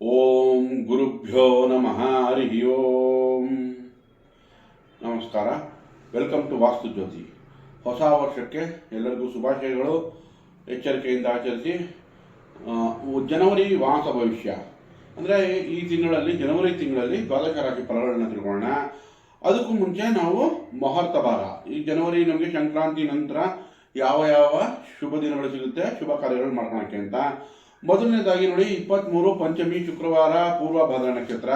ಓಂ ಗುರುಭ್ಯೋ ನಮಃ ಹರಿ ಓಂ. ನಮಸ್ಕಾರ. Welcome to Vastu Jyothi. ಹೊಸ ವರ್ಷಕ್ಕೆ ಎಲ್ಲರಿಗೂ ಶುಭಾಶಯಗಳು. ಎಚ್ಚರಿಕೆಯಿಂದ ಆಚರಿಸಿ ಜನವರಿ ವಾಸ ಭವಿಷ್ಯ. ಅಂದರೆ ಈ ತಿಂಗಳಲ್ಲಿ, ಜನವರಿ ತಿಂಗಳಲ್ಲಿ ದ್ವಾದಶ ರಾಶಿ ಫಲಗಳನ್ನು ತಿಳ್ಕೊಳ್ಳೋಣ. ಅದಕ್ಕೂ ಮುಂಚೆ ನಾವು ಮುಹೂರ್ತ ಭಾಗ. ಈ ಜನವರಿ ನಮಗೆ ಸಂಕ್ರಾಂತಿ ನಂತರ ಯಾವ ಯಾವ ಶುಭ ದಿನಗಳು ಸಿಗುತ್ತೆ, ಶುಭ ಕಾರ್ಯಗಳು ಮಾಡ್ಕೊಳಕ್ಕೆ ಅಂತ. ಮೊದಲನೇದಾಗಿ ನೋಡಿ ಇಪ್ಪತ್ತ್ಮೂರು ಪಂಚಮಿ ಶುಕ್ರವಾರ ಪೂರ್ವ ಭಾದ್ರ ನಕ್ಷತ್ರ,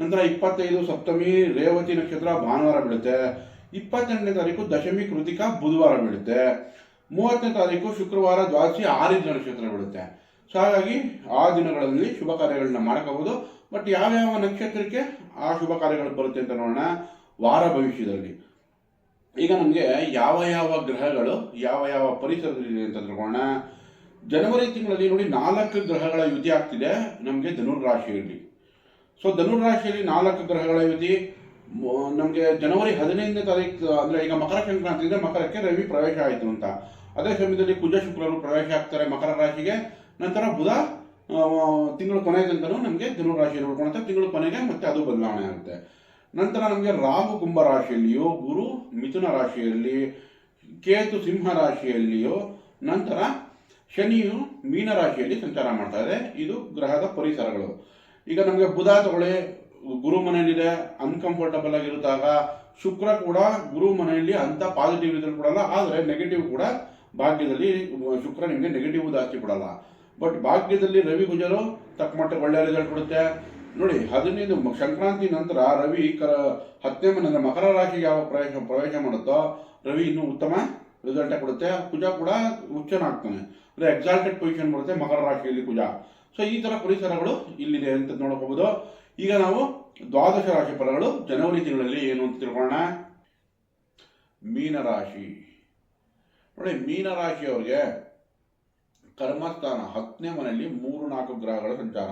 ನಂತರ ಇಪ್ಪತ್ತೈದು ಸಪ್ತಮಿ ರೇವತಿ ನಕ್ಷತ್ರ ಭಾನುವಾರ ಬೀಳುತ್ತೆ. ಇಪ್ಪತ್ತೆಂಟನೇ ತಾರೀಕು ದಶಮಿ ಕೃತಿಕಾ ಬುಧವಾರ ಬೀಳುತ್ತೆ. ಮೂವತ್ತನೇ ತಾರೀಕು ಶುಕ್ರವಾರ ದ್ವಾದಶಿ ಆರಿದ್ರ ನಕ್ಷತ್ರ ಬೀಳುತ್ತೆ. ಸೊ, ಹಾಗಾಗಿ ಆ ದಿನಗಳಲ್ಲಿ ಶುಭ ಕಾರ್ಯಗಳನ್ನ ಮಾಡ್ಕೋಬಹುದು. ಬಟ್ ಯಾವ್ಯಾವ ನಕ್ಷತ್ರಕ್ಕೆ ಆ ಶುಭ ಕಾರ್ಯಗಳು ಬರುತ್ತೆ ಅಂತ ನೋಡೋಣ. ವಾರ ಭವಿಷ್ಯದಲ್ಲಿ. ಈಗ ನಮಗೆ ಯಾವ ಯಾವ ಗ್ರಹಗಳು, ಯಾವ ಯಾವ ಪರಿಸರದಲ್ಲಿದೆ ಅಂತ ತಿಳ್ಕೊಳ್ಳೋಣ. ಜನವರಿ ತಿಂಗಳಲ್ಲಿ ನೋಡಿ ನಾಲ್ಕು ಗ್ರಹಗಳ ಯುತಿ ಆಗ್ತಿದೆ, ನಮಗೆ ಧನುರ್ ರಾಶಿಯಲ್ಲಿ ಸೊ ಧನುರ್ ರಾಶಿಯಲ್ಲಿ ನಾಲ್ಕು ಗ್ರಹಗಳ ಯುತಿ ನಮಗೆ ಜನವರಿ ಹದಿನೈದನೇ ತಾರೀಕು ಅಂದರೆ ಈಗ ಮಕರ ಸಂಕ್ರಾಂತಿ ಇದೆ, ಮಕರಕ್ಕೆ ರವಿ ಪ್ರವೇಶ ಆಯಿತು ಅಂತ. ಅದೇ ಸಮಯದಲ್ಲಿ ಕುಜ ಶುಕ್ರರು ಪ್ರವೇಶ ಆಗ್ತಾರೆ ಮಕರ ರಾಶಿಗೆ. ನಂತರ ಬುಧ ತಿಂಗಳು ತಿಂಗಳ ಕೊನೆ ತನಕನೂ ನಮಗೆ ಧನುರ್ ರಾಶಿಯಲ್ಲಿ ಉಳ್ಕೊಳುತ್ತೆ ತಿಂಗಳ ಕೊನೆಗೆ ಮತ್ತೆ ಅದು ಬದಲಾವಣೆ ಆಗುತ್ತೆ. ನಂತರ ನಮಗೆ ರಾಹು ಕುಂಭ ರಾಶಿಯಲ್ಲಿಯೋ, ಗುರು ಮಿಥುನ ರಾಶಿಯಲ್ಲಿ ಕೇತು ಸಿಂಹ ರಾಶಿಯಲ್ಲಿಯೋ, ನಂತರ ಶನಿಯು ಮೀನ ರಾಶಿಯಲ್ಲಿ ಸಂಚಾರ ಮಾಡ್ತಾ ಇದೆ. ಇದು ಗ್ರಹದ ಪರಿಸರಗಳು. ಈಗ ನಮಗೆ ಬುಧ ತಗೊಳ್ಳಿ, ಗುರು ಮನೆಯಲ್ಲಿದೆ ಅನ್ಕಂಫರ್ಟಬಲ್ ಆಗಿರುತ್ತಾಗ ಶುಕ್ರ ಕೂಡ ಗುರು ಮನೆಯಲ್ಲಿ ಅಂತ ಪಾಸಿಟಿವ್ ರಿಸಲ್ಟ್ ಕೊಡಲ್ಲ, ಆದರೆ ನೆಗೆಟಿವ್ ಕೂಡ ಭಾಗ್ಯದಲ್ಲಿ, ಶುಕ್ರ ನಿಮಗೆ ನೆಗೆಟಿವ್ ಜಾಸ್ತಿ ಕೊಡಲ್ಲ. ಬಟ್ ಭಾಗ್ಯದಲ್ಲಿ ರವಿ ಗುಜರು, ತಕ್ಕ ಮಟ್ಟಿಗೆ ಒಳ್ಳೆಯ ರಿಸಲ್ಟ್ ಕೊಡುತ್ತೆ. ನೋಡಿ, ಹದಿನೈದು ಸಂಕ್ರಾಂತಿ ನಂತರ ರವಿ ಕ ಹತ್ತನೇ ಮನೆ ಮಕರ ರಾಶಿಗೆ ಯಾವ ಪ್ರವೇಶ ಪ್ರವೇಶ ಮಾಡುತ್ತೋ, ರವಿ ಇನ್ನೂ ಉತ್ತಮ ರಿಸಲ್ಟ್ ಕೊಡುತ್ತೆ. ಕುಜ ಕೂಡ ಉಚ್ಚನಾಗ್ತಾನೆ ಅಂದರೆ ಎಕ್ಸಾಲ್ಟೆಡ್ ಪೊಸಿಷನ್ ಬರುತ್ತೆ ಮಕರ ರಾಶಿಯಲ್ಲಿ ಕುಜ ಸೊ ಈ ಥರ ಪರಿಸರಗಳು ಇಲ್ಲಿದೆ ಅಂತ ನೋಡಬಹುದು ಈಗ ನಾವು ದ್ವಾದಶ ರಾಶಿ ಫಲಗಳು ಜನವರಿ ತಿಂಗಳಲ್ಲಿ ಏನು ಅಂತ ತಿಳ್ಕೊಳ್ಳೋಣ. ಮೀನರಾಶಿ ನೋಡಿ ಮೀನರಾಶಿಯವ್ರಿಗೆ ಕರ್ಮಸ್ಥಾನ ಹತ್ತನೇ ಮನೆಯಲ್ಲಿ ಮೂರು ನಾಲ್ಕು ಗ್ರಹಗಳ ಸಂಚಾರ.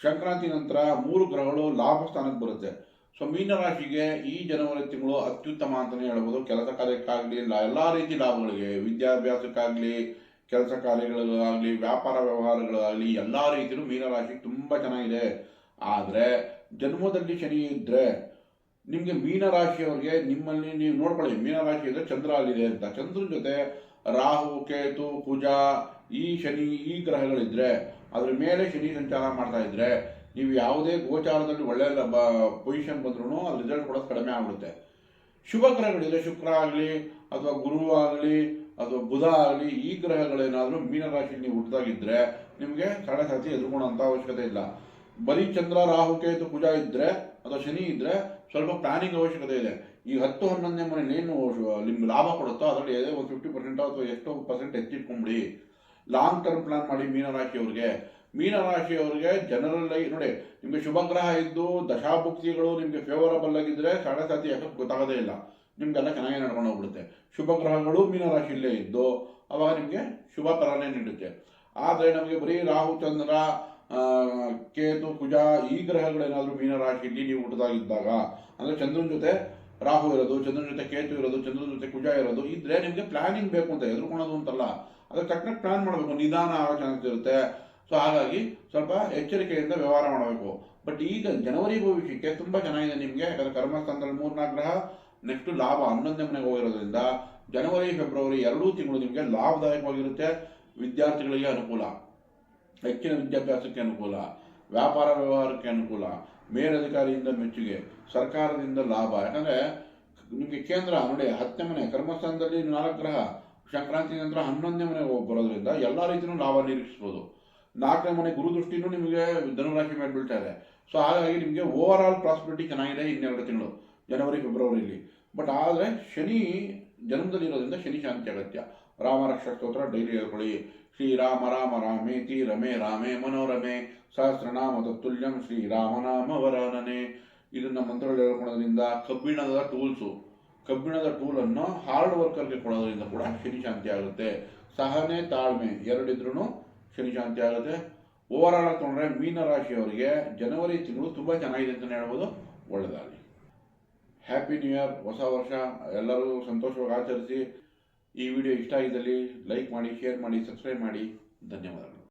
ಸಂಕ್ರಾಂತಿ ನಂತರ ಮೂರು ಗ್ರಹಗಳು ಲಾಭ ಸ್ಥಾನಕ್ಕೆ ಬರುತ್ತೆ. ಸೊ ಮೀನರಾಶಿಗೆ ಈ ಜನವರಿ ತಿಂಗಳು ಅತ್ಯುತ್ತಮ ಅಂತಲೇ ಹೇಳ್ಬೋದು. ಕೆಲಸ ಕಾರ್ಯಕ್ಕಾಗಲಿ ಎಲ್ಲ ರೀತಿ ಲಾಭಗಳಿಗೆ, ವಿದ್ಯಾಭ್ಯಾಸಕ್ಕಾಗಲಿ, ಕೆಲಸ ಕಾರ್ಯಗಳಿಗಾಗಲಿ ವ್ಯಾಪಾರ ವ್ಯವಹಾರಗಳಾಗಲಿ, ಎಲ್ಲ ರೀತಿಯಲ್ಲೂ ಮೀನರಾಶಿ ತುಂಬ ಚೆನ್ನಾಗಿದೆ. ಆದರೆ, ಜನ್ಮದಲ್ಲಿ ಶನಿ ಇದ್ದರೆ ನಿಮಗೆ ಮೀನರಾಶಿಯವರಿಗೆ ನಿಮ್ಮಲ್ಲಿ ನೀವು ನೋಡ್ಕೊಳ್ಳಿ, ಮೀನರಾಶಿ ಇದ್ದರೆ ಚಂದ್ರ ಅಲ್ಲಿದೆ ಅಂತ. ಚಂದ್ರನ ಜೊತೆ ರಾಹು, ಕೇತು, ಕುಜ, ಈ ಶನಿ, ಈ ಗ್ರಹಗಳಿದ್ದರೆ ಅದ್ರ ಮೇಲೆ ಶನಿ ಸಂಚಾರ ಮಾಡ್ತಾ ಇದ್ರೆ ನೀವು ಯಾವುದೇ ಗೋಚಾರದಲ್ಲಿ ಒಳ್ಳೆ ಪೊಸಿಷನ್ ಬಂದ್ರೂ ಅದು ರಿಸಲ್ಟ್ ಕೊಡೋದು ಕಡಿಮೆ ಆಗಿಬಿಡುತ್ತೆ. ಶುಭ ಗ್ರಹಗಳಿದೆ ಶುಕ್ರ ಆಗಲಿ, ಅಥವಾ ಗುರು ಆಗಲಿ, ಅಥವಾ ಬುಧ ಆಗಲಿ, ಈ ಗ್ರಹಗಳೇನಾದರೂ ಮೀನರಾಶಿಯಲ್ಲಿ ನೀವು ಹುಟ್ಟಿದಾಗಿದ್ದರೆ ನಿಮಗೆ ಸಾಡೆ ಸಾತಿ ಎದುರ್ಕೊಳ್ಳೋಂಥ ಅವಶ್ಯಕತೆ ಇಲ್ಲ. ಬರೀ ಚಂದ್ರ, ರಾಹು, ಕೇತು, ಕುಜ ಇದ್ದರೆ ಅಥವಾ ಶನಿ ಇದ್ದರೆ ಸ್ವಲ್ಪ ಪ್ಲಾನಿಂಗ್ ಅವಶ್ಯಕತೆ ಇದೆ. ಈ ಹತ್ತು, ಹನ್ನೊಂದನೇ ಮನೇಲಿ ಏನು ನಿಮ್ಗೆ ಲಾಭ ಕೊಡುತ್ತೋ ಅದರಲ್ಲಿ ಯಾವುದೇ ಒಂದು ಫಿಫ್ಟಿ ಪರ್ಸೆಂಟ್ ಅಥವಾ ಎಷ್ಟೋ ಪರ್ಸೆಂಟ್ ಹೆಚ್ಚಿಟ್ಕೊಂಬಿಡಿ. ಲಾಂಗ್ ಟರ್ಮ್ ಪ್ಲಾನ್ ಮಾಡಿ ಮೀನರಾಶಿಯವ್ರಿಗೆ. ಮೀನರಾಶಿಯವರಿಗೆ ಜನರಲ್ ನೋಡಿ, ನಿಮಗೆ ಶುಭ ಗ್ರಹ ಇದ್ದು ದಶಾಭುಕ್ತಿಗಳು ನಿಮಗೆ ಫೇವರಬಲ್ ಆಗಿದ್ದರೆ ಸಾಡೆ ಸಾತಿ ಎಫೆಕ್ಟ್ ಗೊತ್ತಾಗೋದೇ ಇಲ್ಲ. ನಿಮಗೆಲ್ಲ ಚೆನ್ನಾಗಿ ನಡ್ಕೊಂಡು ಹೋಗ್ಬಿಡುತ್ತೆ. ಶುಭ ಗ್ರಹಗಳು ಮೀನರಾಶಿಯಲ್ಲೇ ಇದ್ದು ಅವಾಗ ನಿಮಗೆ ಶುಭ ಫಲನೇ ನೀಡುತ್ತೆ. ಆದರೆ ನಮಗೆ ಬರೀ ರಾಹು, ಚಂದ್ರ ಕೇತು, ಕುಜ ಈ ಗ್ರಹಗಳೇನಾದರೂ ಮೀನರಾಶಿಯಲ್ಲಿ ನೀವು ಹುಟ್ಟದಾಗಿದ್ದಾಗ ಅಂದರೆ ಚಂದ್ರನ ಜೊತೆ ರಾಹು ಇರೋದು, ಚಂದ್ರನ ಜೊತೆ ಕೇತು ಇರೋದು, ಚಂದ್ರನ ಜೊತೆ ಕುಜ ಇರೋದು ಇದ್ದರೆ ನಿಮಗೆ ಪ್ಲಾನಿಂಗ್ ಬೇಕು ಅಂತ ಎದುರ್ಕೊಳೋದು ಅಂತಲ್ಲ. ಅದಕ್ಕೆ ತಕ್ಕನಾಗಿ ಪ್ಲಾನ್ ಮಾಡಬೇಕು. ನಿಧಾನ ಆಗೋ ಚಾನ್ಸ್ ಇರುತ್ತೆ. ಸೊ ಹಾಗಾಗಿ ಸ್ವಲ್ಪ ಎಚ್ಚರಿಕೆಯಿಂದ ವ್ಯವಹಾರ ಮಾಡಬೇಕು. ಬಟ್ ಈಗ ಜನವರಿ ಭವಿಷ್ಯಕ್ಕೆ ತುಂಬ ಚೆನ್ನಾಗಿದೆ ನಿಮಗೆ, ಯಾಕಂದರೆ ಕರ್ಮಸ್ಥಾನದಲ್ಲಿ ಮೂರ್ನಾಲ್ಕು ಗ್ರಹ ನೆಕ್ಸ್ಟ್ ಲಾಭ ಹನ್ನೊಂದನೇ ಮನೆಗೆ ಹೋಗಿರೋದ್ರಿಂದ ಜನವರಿ, ಫೆಬ್ರವರಿ ಎರಡೂ ತಿಂಗಳು ನಿಮಗೆ ಲಾಭದಾಯಕವಾಗಿರುತ್ತೆ, ವಿದ್ಯಾರ್ಥಿಗಳಿಗೆ ಅನುಕೂಲ. ಹೆಚ್ಚಿನ ವಿದ್ಯಾಭ್ಯಾಸಕ್ಕೆ ಅನುಕೂಲ, ವ್ಯಾಪಾರ ವ್ಯವಹಾರಕ್ಕೆ ಅನುಕೂಲ, ಮೇಲಧಿಕಾರಿಯಿಂದ ಮೆಚ್ಚುಗೆ, ಸರ್ಕಾರದಿಂದ ಲಾಭ. ಯಾಕಂದರೆ ನಿಮಗೆ ಕೇಂದ್ರ ನೋಡಿ ಹತ್ತನೇ ಮನೆ ಕರ್ಮಸ್ಥಾನದಲ್ಲಿ ನಾಲ್ಕು ಗ್ರಹ, ಸಂಕ್ರಾಂತಿ ನಂತರ ಹನ್ನೊಂದನೇ ಮನೆಗೆ ಬರೋದ್ರಿಂದ ಎಲ್ಲ ರೀತಿಯೂ ಲಾಭ ನಿರೀಕ್ಷಿಸ್ಬೋದು. ನಾಲ್ಕನೇ ಮನೆ ಗುರುದೃಷ್ಟಿನೂ ನಿಮಗೆ ಧನುರಾಶಿ ಮೇಲೆ ಬೀಳ್ತಾ ಇದೆ. ಸೊ ಹಾಗಾಗಿ ನಿಮಗೆ ಓವರ್ ಆಲ್ ಪ್ರಾಸ್ಪರಿಟಿ ಚೆನ್ನಾಗಿದೆ ಇನ್ನೆರಡು ತಿಂಗಳು, ಜನವರಿ ಫೆಬ್ರವರಿಲಿ ಬಟ್ ಆದರೆ ಶನಿ ಜನ್ಮದಲ್ಲಿ ಇರೋದ್ರಿಂದ ಶನಿ ಶಾಂತಿ ಅಗತ್ಯ. ರಾಮ ರಕ್ಷಾ ಸ್ತೋತ್ರ, ಡೈಲಿ ಹೇಳ್ಕೊಳ್ಳಿ. ಶ್ರೀರಾಮ, ರಾಮ ರಾಮೇತಿ ರಮೇ ರಾಮೇ, ಮನೋರಮೆ, ಸಹಸ್ರನಾಮ ತತ್ತುಲ್ಯಂ ಶ್ರೀರಾಮನಾಮ ವರಾನನೆ ಇದನ್ನ ಮಂತ್ರಗಳು ಹೇಳ್ಕೊಳ್ಳೋದ್ರಿಂದ ಕಬ್ಬಿಣದ ಟೂಲ್ಸು. ಕಬ್ಬಿಣದ ಟೂಲನ್ನು ಹಾರ್ಡ್ ವರ್ಕರ್ಗೆ ಕೊಡೋದ್ರಿಂದ ಕೂಡ ಶನಿ ಶಾಂತಿ ಆಗುತ್ತೆ. ಸಹನೆ, ತಾಳ್ಮೆ ಎರಡಿದ್ರೂ ಶನಿ ಶಾಂತಿ ಆಗುತ್ತೆ ಓವರ್ ಆಲ್ ತೊಗೊಂಡ್ರೆ ಮೀನರಾಶಿಯವರಿಗೆ ಜನವರಿ ತಿಂಗಳು ತುಂಬ ಚೆನ್ನಾಗಿದೆ ಅಂತಲೇ ಹೇಳ್ಬೋದು. ಒಳ್ಳೆಯದಾಗಲಿ ಹ್ಯಾಪಿ ನ್ಯೂ ಇಯರ್ ಹೊಸ ವರ್ಷ, ಎಲ್ಲರೂ ಸಂತೋಷವಾಗಿ ಆಚರಿಸಿ. ಈ ವಿಡಿಯೋ ಇಷ್ಟ ಆಗಿದ್ದಲ್ಲಿ ಲೈಕ್ ಮಾಡಿ, ಶೇರ್ ಮಾಡಿ, ಸಬ್ಸ್ಕ್ರೈಬ್ ಮಾಡಿ. ಧನ್ಯವಾದಗಳು.